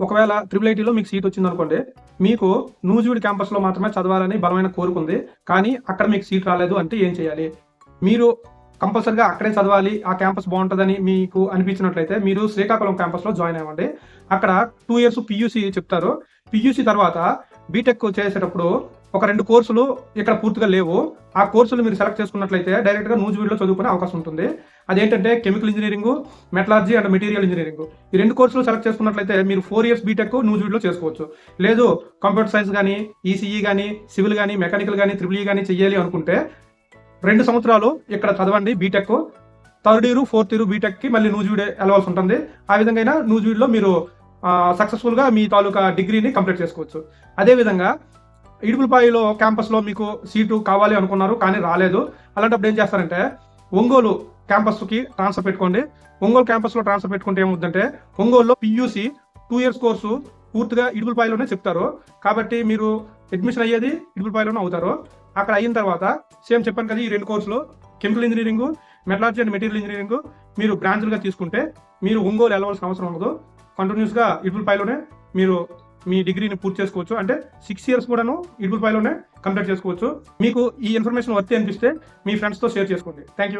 ఒకవేళ ట్రిపుల్ ఐటీలో మీకు సీట్ వచ్చింది అనుకోండి మీకు నూజివీడ్ క్యాంపస్లో మాత్రమే చదవాలని బలమైన కోరుకుంది కానీ అక్కడ మీకు సీట్ రాలేదు అంటే ఏం చేయాలి? మీరు కంపల్సరిగా అక్కడే చదవాలి ఆ క్యాంపస్ బాగుంటుందని మీకు అనిపించినట్లయితే మీరు శ్రీకాకుళం క్యాంపస్లో జాయిన్ అవ్వండి. అక్కడ టూ ఇయర్స్ పియూసీ చెప్తారు. పియూసీ తర్వాత బీటెక్ చేసేటప్పుడు ఒక రెండు కోర్సులు ఇక్కడ పూర్తిగా లేవు. ఆ కోర్సులు మీరు సెలెక్ట్ చేసుకున్నట్లయితే డైరెక్ట్గా నూజివీడ్లో చదువుకునే అవకాశం ఉంటుంది. అదేంటంటే chemical engineering metallurgy and material engineering ఈ రెండు కోర్సులు సెలెక్ట్ చేసుకున్నట్లయితే మీరు ఫోర్ ఇయర్స్ బీటెక్ నూజివీడ్లో చేసుకోవచ్చు. లేదు కంప్యూటర్ సైన్స్ కానీ ఈసీఈ కానీ సివిల్ కానీ మెకానికల్ కానీ త్రిబుల్ ఈ కానీ చేయాలి అనుకుంటే రెండు సంవత్సరాలు ఇక్కడ చదవండి BTech third year fourth year బీటెక్కి మళ్ళీ నూజివీడ్ వెళ్ళవలసి ఉంటుంది. ఆ విధంగా అయినా నూజివీడ్లో మీరు సక్సెస్ఫుల్గా మీ తాలూకా డిగ్రీని కంప్లీట్ చేసుకోవచ్చు. అదేవిధంగా ఇడుపులపాయలో క్యాంపస్లో మీకు సీటు కావాలి అనుకున్నారు కానీ రాలేదు. అలాంటప్పుడు ఏం చేస్తారంటే ఒంగోలు క్యాంపస్కి ట్రాన్స్ఫర్ పెట్టుకోండి. ఒంగోలు క్యాంపస్లో ట్రాన్స్ఫర్ పెట్టుకుంటే ఏమవుతుందంటే ఒంగోలులో పియూసీ టూ ఇయర్స్ కోర్సు పూర్తిగా ఇడుపులపాయలోనే చెప్తారు. కాబట్టి మీరు అడ్మిషన్ అయ్యేది ఇడుపులపాయలోనే అవుతారు. అక్కడ అయిన తర్వాత సేమ్ చెప్పాను కదా ఈ రెండు కోర్సులు chemical engineering metallurgy and material engineering మీరు బ్రాంచ్లుగా తీసుకుంటే మీరు ఒంగోలు వెళ్ళవలసిన అవసరం ఉండదు. కంటిన్యూస్గా ఇడుపులపాయలోనే మీరు మీ డిగ్రీని పూర్తి చేసుకోవచ్చు. అంటే సిక్స్ ఇయర్స్ కూడాను ఇడుపులపాయలోనే కంప్లీట్ చేసుకోవచ్చు. మీకు ఈ ఇన్ఫర్మేషన్ వర్తి అనిపిస్తే మీ ఫ్రెండ్స్తో షేర్ చేసుకోండి. Thank you